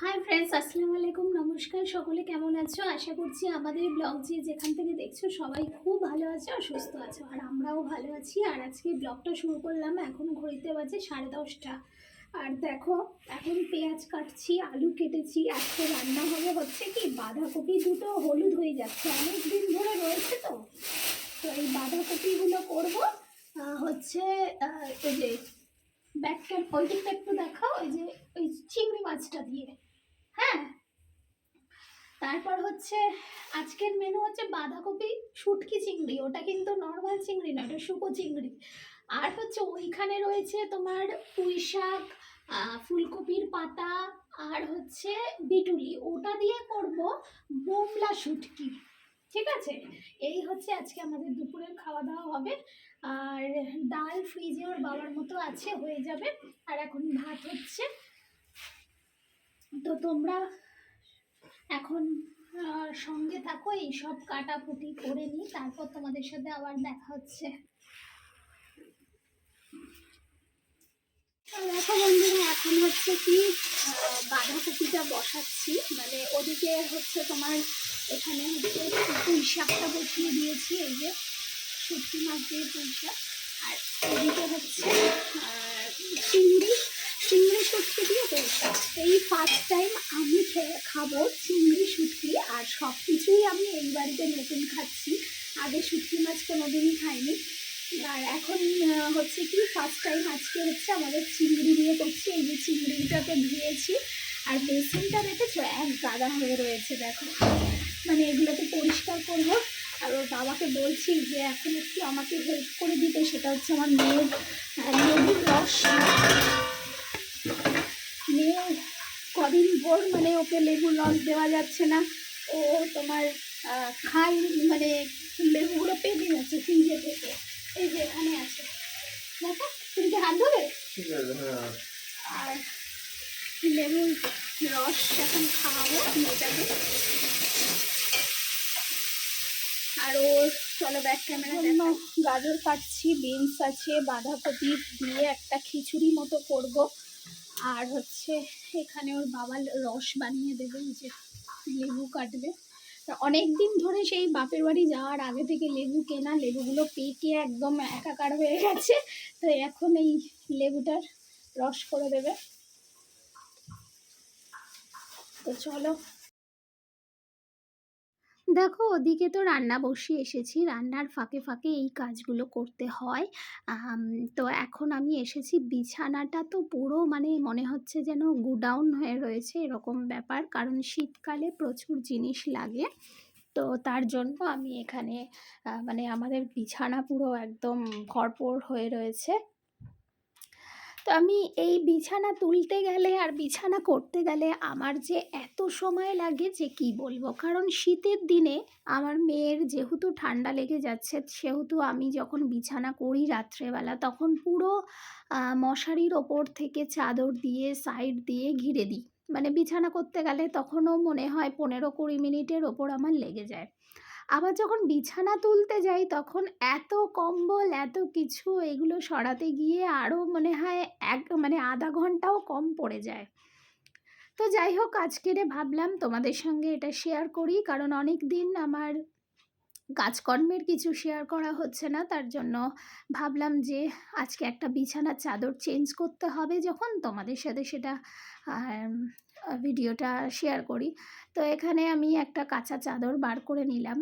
Hi friends আসসালামু আলাইকুম। নমস্কার সকলে, কেমন আছো? আশা করছি আমাদের ব্লগ যে যেখান থেকে দেখছ, সবাই খুব ভালো আছে আর সুস্থ আছো। আর আমরাও ভালো আছি। আর আজকে ব্লগটা শুরু করলাম। এখন ঘড়িতে বাজে সাড়ে দশটা। আর দেখো, এখন পেঁয়াজ কাটছি, আলু কেটেছি। আজকে রান্না হবে হচ্ছে কি, বাঁধাকপি দুটো হলুদ হয়ে যাচ্ছে। অনেক দিন ধরে রয়েছে তো। তো এই বাঁধাকপিগুলো করব। হচ্ছে এই যে ব্যাগটা ওই দিকটা একটু দেখাও। ওই যে, ওই চিংড়ি মাছটা দিয়ে। হ্যাঁ। তারপর হচ্ছে আজকের মেনু হচ্ছে বাঁধাকপি, শুটকি চিংড়ি। ওটা কিন্তু নর্মাল চিংড়ি না ওটা শুকো চিংড়ি। আর হচ্ছে ওইখানে রয়েছে তোমার পুঁই শাক ফুলকপির পাতা, আর হচ্ছে বিটুলি। ওটা দিয়ে করব বোমলা শুটকি। ঠিক আছে? এই হচ্ছে আজকে আমাদের দুপুরের খাওয়া দাওয়া হবে। আর ডাল ফ্রিজে ওর বাবার মতো আছে, হয়ে যাবে। আর এখন ভাত হচ্ছে তো তোমরা এখন সঙ্গে থাকো, এই সব কাটাকুটি করে নিই, তারপর তোমাদের সাথে আবার দেখা হচ্ছে। দেখো বন্ধুরা, এখন হচ্ছে কি বাঁধাকপিটা বসাচ্ছি। মানে ওদিকে হচ্ছে তোমার এখানে হচ্ছে পুঁই শাকটা বসিয়ে দিয়েছি, এই যে শুটকি মাছ দিয়ে পুঁই শাক। আর এদিকে হচ্ছে চিংড়ি। চিংড়ি শুটকি দিয়ে পুঁই এই ফার্স্ট টাইম আমি খেয়ে খাব চিংড়ি শুটকি আর সব কিছুই আমি এই বাড়িতে নতুন খাচ্ছি। আগে শুটকি মাছ কোনোদিনই খাইনি। আর এখন হচ্ছে কি ফার্স্ট টাইম আজকে হচ্ছে আমাদের চিংড়ি দিয়ে করছি। এই যে চিংড়িটাকে ধুয়েছি। আর বেসিনটা দেখেছ? এক গাদা হয়ে রয়েছে, দেখো। মানে এগুলোকে পরিষ্কার করব। আর ওর বাবাকে বলছি যে, এখন একটু আমাকে হেল্প করে দিতে। সেটা হচ্ছে আমার মেয়ের লেবুর রস। কদিন ভোর মানে ওকে লেবুর রস দেওয়া যাচ্ছে না। ও তোমার খাই মানে লেবুগুলো পেকে যাচ্ছে ফ্রিজে থেকে। এই যে এখানে আছে। দেখো তুমি কি হাত ধোবে আছে হ্যাঁ। আর লেবুর রস এখন খাওয়াবো মেয়েটাকে আর ওর চলো ব্যাক ক্যামেরা গাজর কাটছি বিনস আছে বাঁধাকপি দিয়ে একটা খিচুড়ি মতো করব। আর হচ্ছে এখানে ওর বাবার রস বানিয়ে দেবে যে লেবু কাটবে। অনেক দিন ধরে সেই বাপের বাড়ি যাওয়ার আগে থেকে লেবু কেনা, লেবুগুলো পেকে একদম একাকার হয়ে গেছে। তো এখন এই লেবুটার রস করে দেবে। তো চলো দেখো, ওদিকে তো রান্না বসিয়ে এসেছি। রান্নার ফাঁকে ফাঁকে এই কাজগুলো করতে হয়। তো এখন আমি এসেছি। বিছানাটা তো পুরো মানে মনে হচ্ছে যেন গুডাউন হয়ে রয়েছে এরকম ব্যাপার। কারণ শীতকালে প্রচুর জিনিস লাগে। তো তার জন্য আমি এখানে মানে আমাদের বিছানা পুরো একদম ভরপুর হয়ে রয়েছে। তো আমি এই বিছানা তুলতে গেলে আর বিছানা করতে গেলে আমার যে এত সময় লাগে যে কি বলব? কারণ শীতের দিনে আমার মেয়ের যেহেতু ঠান্ডা লেগে যাচ্ছে, সেহেতু আমি যখন বিছানা করি রাত্রেবেলা, তখন পুরো মশারির ওপর থেকে চাদর দিয়ে, সাইড দিয়ে ঘিরে দিই। মানে বিছানা করতে গেলে তখনও মনে হয় পনেরো কুড়ি মিনিটের ওপর আমার লেগে যায়। আবার যখন বিছানা তুলতে যাই, তখন এত কম্বল, এত কিছু, এগুলো সরাতে গিয়ে আরও মনে এক মানে আধা ঘন্টাও কম পড়ে যায়। তো যাই হোক, আজকেরে ভাবলাম তোমাদের সঙ্গে এটা শেয়ার করি, কারণ অনেক দিন আমার কাজকর্মের কিছু শেয়ার করা হচ্ছে না, তার জন্য ভাবলাম যে আজকে একটা বিছানার চাদর চেঞ্জ করতে হবে যখন তোমাদের সাথে সেটা ভিডিওটা শেয়ার করি। তো এখানে আমি একটা কাঁচা চাদর বার করে নিলাম।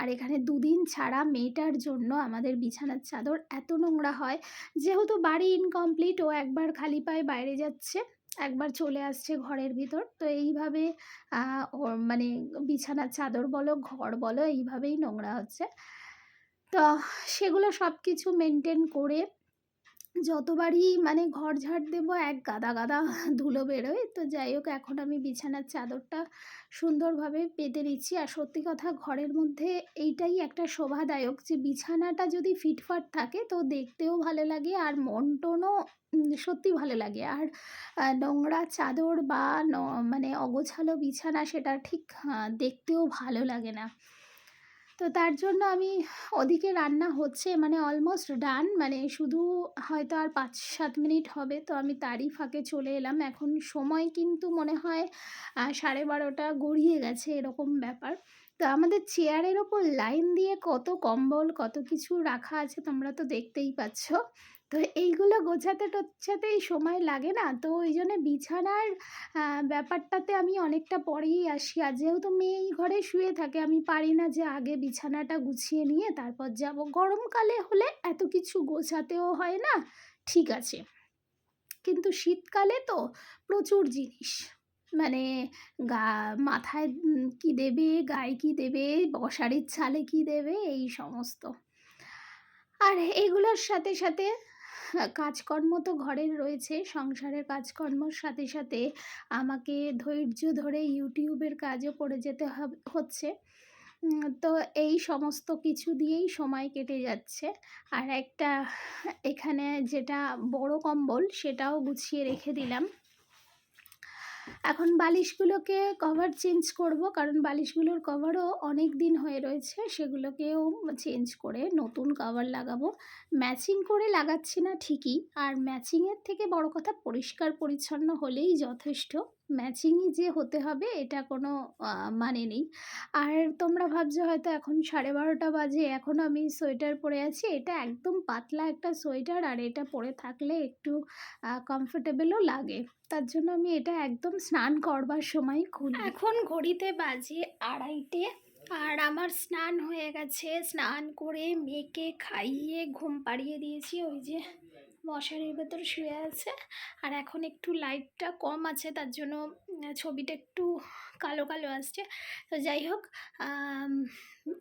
আর এখানে দুদিন ছাড়া মেয়েটার জন্য আমাদের বিছানার চাদর এত নোংরা হয়, যেহেতু বাড়ি ইনকমপ্লিট ও একবার খালি পায়ে বাইরে যাচ্ছে, একবার চলে আসছে ঘরের ভিতর। তো এইভাবে মানে বিছানার চাদর বলো, ঘর বলো, এইভাবেই নোংরা হচ্ছে। তো সেগুলো সব কিছু মেনটেন করে যতবারই মানে ঘর ঝাড় দেবো, এক গাদা গাদা ধুলো বেরোয়। তো যাই হোক, এখন আমি বিছানার চাদরটা সুন্দরভাবে পেতে নিচ্ছি। আর সত্যি কথা, ঘরের মধ্যে এইটাই একটা শোভাদায়ক যে, বিছানাটা যদি ফিটফাট থাকে, তো দেখতেও ভালো লাগে আর মন টনও সত্যি ভালো লাগে। আর নোংরা চাদর বা মানে অগোছালো বিছানা, সেটা ঠিক দেখতেও ভালো লাগে না। তো তার জন্য আমি ওদিকে রান্না হচ্ছে মানে অলমোস্ট ডান মানে শুধু হয়তো আর পাঁচ সাত মিনিট হবে, তো আমি তারই ফাঁকে চলে এলাম। এখন সময় কিন্তু মনে হয় সাড়ে বারোটা গড়িয়ে গেছে এরকম ব্যাপার। তো আমাদের চেয়ারের ওপর লাইন দিয়ে কত কম্বল, কত কিছু রাখা আছে তোমরা তো দেখতেই পাচ্ছ। তো এইগুলো গোছাতে টোছাতেই সময় লাগে না। তো ওই জন্য বিছানার ব্যাপারটাতে আমি অনেকটা পরেই আসি। আর যেহেতু মেয়ে এই ঘরে শুয়ে থাকে, আমি পারি না যে আগে বিছানাটা গুছিয়ে নিয়ে তারপর যাব। গরমকালে হলে এত কিছু গোছাতেও হয় না, ঠিক আছে। কিন্তু শীতকালে তো প্রচুর জিনিস। মানে গা, মাথায় কি দেবে, গায়ে কি দেবে বসারির ছালে কি দেবে, এই সমস্ত। আর এগুলোর সাথে সাথে কাজকর্ম তো ঘরের রয়েছে। সংসারের কাজকর্মর সাথে সাথে আমাকে ধৈর্য ধরে ইউটিউবের কাজও করে যেতে হচ্ছে। তো এই সমস্ত কিছু দিয়েই সময় কেটে যাচ্ছে। আর একটা এখানে যেটা বড় কম্বল, সেটাও গুছিয়ে রেখে দিলাম। এখন বালিশগুলোকে কভার চেঞ্জ করব, কারণ বালিশগুলোর কভারও অনেক দিন হয়ে রয়েছে, সেগুলোকেও চেঞ্জ করে নতুন কভার লাগাবো। ম্যাচিং করে লাগাচ্ছি না ঠিকই, আর ম্যাচিংয়ের থেকে বড় কথা পরিষ্কার পরিচ্ছন্ন হলেই যথেষ্ট। ম্যাচিংই যে হতে হবে, এটা কোনো মানে নেই। আর তোমরা ভাবছ হয়তো এখন সাড়ে বারোটা বাজে, এখন আমি সোয়েটার পরে আছি, এটা একদম পাতলা একটা সোয়েটার, আর এটা পরে থাকলে একটু কমফোর্টেবলও লাগে। তার জন্য আমি এটা একদম স্নান করবার সময় খুলি। এখন ঘড়িতে বাজে আড়াইটে, আর আমার স্নান হয়ে গেছে। স্নান করে মেয়েকে খাইয়ে ঘুম পাড়িয়ে দিয়েছি, ওই যে মশারির ভেতর শুয়ে আছে। আর এখন একটু লাইটটা কম আছে, তার জন্য ছবিটা একটু কালো কালো আসছে। তো যাই হোক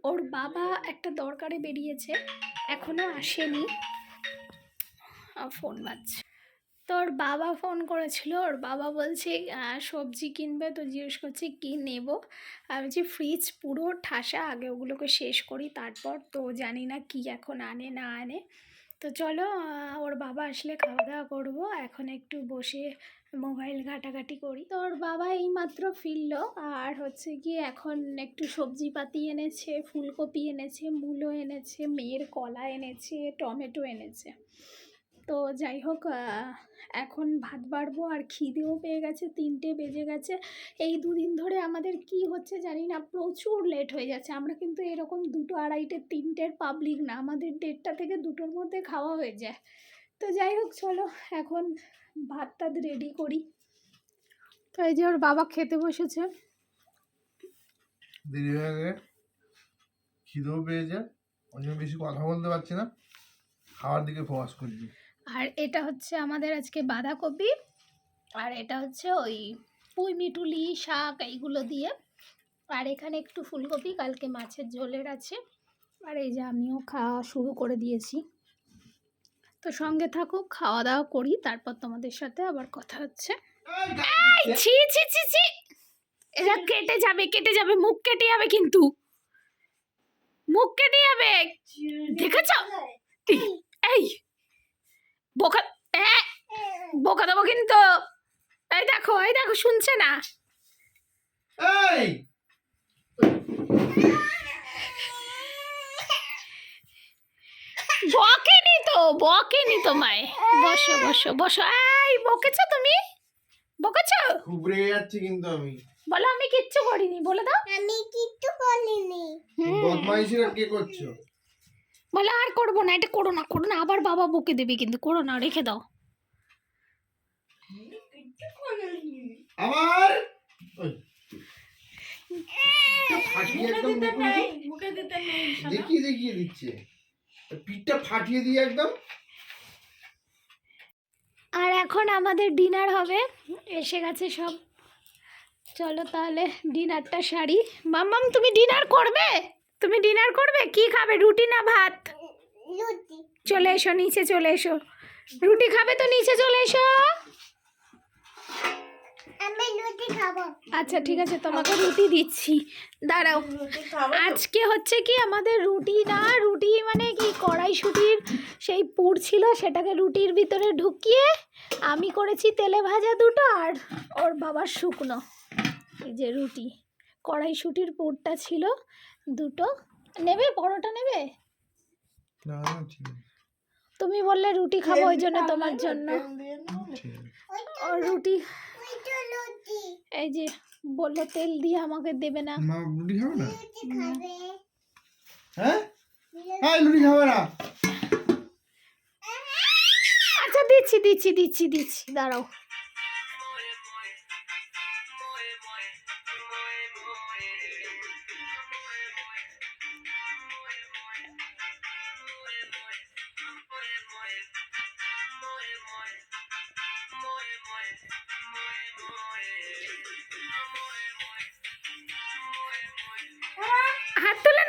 ওর বাবা একটা দরকারে বেরিয়েছে এখনও আসেনি। ফোন বাজছে। তো ওর বাবা ফোন করেছিল, ওর বাবা বলছে সবজি কিনবে, তো জিজ্ঞেস করছে, কী নেব? আমি বলছি, ফ্রিজ পুরো ঠাসা, আগে ওগুলোকে শেষ করি, তারপর তো জানি না কি এখন আনে না আনে। তো চলো ওর বাবা আসলে খাওয়া দাওয়া করব। এখন একটু বসে মোবাইল ঘাটাঘাটি করি। তো ওর বাবা এইমাত্র ফিরল। আর হচ্ছে কি এখন একটু সবজিপাতি এনেছে, ফুলকপি এনেছে, মূলো এনেছে, মেয়ের কলা এনেছে, টমেটো এনেছে। তো যাই হোক এখন ভাত বাড়বো আর খিদেও পেয়ে গেছে, তিনটে বেজে গেছে। এই দুদিন ধরে আমাদের কি হচ্ছে জানি না, প্রচুর লেট হয়ে যাচ্ছে। আমরা কিন্তু এরকম দুটো আড়াইটে, তিনটের পাবলিক না, আমাদের দেড়টা থেকে দুটোর মধ্যে খাওয়া হয়ে যায়। তো যাই হোক, চলো এখন ভাত টাত রেডি করি। তো এই যে ওর বাবা খেতে বসেছে। দেরি হয়ে গেলে খিদেও পেয়েছে ওই জন্য বেশি কথা বলতে পারছি না। খাওয়ার দিকে ফোকাস করছি। আর এটা হচ্ছে আমাদের আজকে বাঁধাকপি। আর এটা হচ্ছে ওই পুঁই মিটুলি শাক এইগুলো দিয়ে। আর এখানে একটু ফুলকপি কালকে মাছের ঝোলের আছে। আর এই যে আমিও খাওয়া শুরু করে দিয়েছি। তো সঙ্গে থাকুক খাওয়া দাওয়া করি তারপর তোমাদের সাথে আবার কথা হচ্ছে। এই, ছি ছি ছি ছি! এটা কেটে যাবে কেটে যাবে মুখ কেটে যাবে কিন্তু। মুখ কেটে যাবে! দেখেছ এই, এই বোকা এ, বোকা দেবো কিন্তু এই দেখো এই দেখো শুনছে না। এই! বকেনি তো বকেনি তোমায়। বসো বসো বসো। এই বকেছো তুমি? বকেছো? খুব যাচ্ছি কিন্তু আমি। বলো আমি কিচ্ছু করিনি বলে দাও। আমি কিচ্ছু হুম। বদমাইশিরা কে করছ? বলে আর করব না এটা করো না করো না। আবার বাবা বকে দেবে কিন্তু করো না রেখে দাও। আবার তো। দেখিয়ে দেখিয়ে দিচ্ছে। পিঠটা ফাটিয়ে দিয়ে একদম। আর এখন আমাদের ডিনার হবে। এসে গেছে সব। চলো তাহলে ডিনারটা সারি। মাম্মাম তুমি ডিনার করবে? তুমি ডিনার করবে? কি খাবে? রুটি না ভাত? চলে এসো নিচে চলে এসো। রুটি খাবে তো নিচে চলে এসো। আচ্ছা ঠিক আছে তোমাকে রুটি দিচ্ছি। দাঁড়াও। আজকে হচ্ছে কি আমাদের রুটি না রুটি মানে কি কড়াইশুটির সেই পুর ছিল সেটাকে রুটির ভিতরে ঢুকিয়ে আমি করেছি তেলে ভাজা দুটো আর ওর বাবার শুকনো এই যে রুটি। কড়াইশুটির পুরটা ছিল দুটো। নেবে? পরোটা নেবে? তুমি বললে রুটি খাব ওই জন্য তোমার জন্য। রুটি এই যে বলল তেল দিয়ে আমাকে দেবে না মা রুটি খাবে না হ্যাঁ হ্যাঁ রুটি খাবে না আচ্ছা দিচ্ছি দিচ্ছি দিচ্ছি দিচ্ছি দাঁড়াও হাত তুলে নাচো